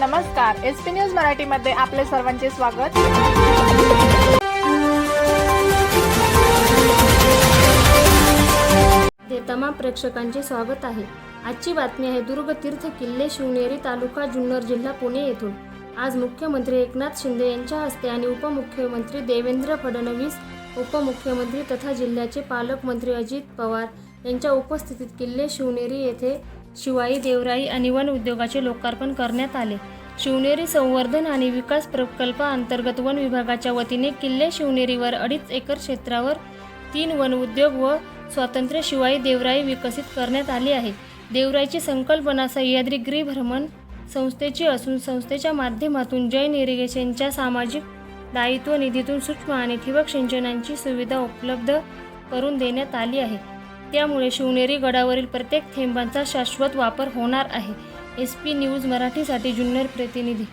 नमस्कार S P news मराठीमध्ये आपले सर्वांचे स्वागत. ते तमाम प्रेक्षकांचे स्वागत आहे. आजची बातमी आहे दुर्ग तीर्थ किल्ले शिवनेरी तालुका जुन्नर जिल्हा पुणे येथून. आज मुख्यमंत्री एकनाथ शिंदे यांच्या हस्ते आणि उपमुख्यमंत्री देवेंद्र फडणवीस उपमुख्यमंत्री तथा जिल्ह्याचे पालकमंत्री अजित पवार यांच्या उपस्थितीत किल्ले शिवनेरी येथे शिवाई देवराई आणि वन उद्योगाचे लोकार्पण करण्यात आले. शिवनेरी संवर्धन आणि विकास प्रकल्पाअंतर्गत वन विभागाच्या वतीने किल्ले शिवनेरीवर अडीच एकर क्षेत्रावर तीन वन उद्योग व स्वातंत्र्य शिवाई देवराई विकसित करण्यात आली आहे. देवराईची संकल्पना सह्याद्री गृहभ्रमण संस्थेची असून संस्थेच्या माध्यमातून जैन इरिगेशनच्या सामाजिक दायित्व निधीतून सूक्ष्म आणि ठिबक सिंचनांची सुविधा उपलब्ध करून देण्यात आली आहे. त्यामुळे शिवनेरी गडावरील प्रत्येक थेंबांचा शाश्वत वापर होणार आहे. एस पी न्यूज मराठीसाठी जुन्नर प्रतिनिधी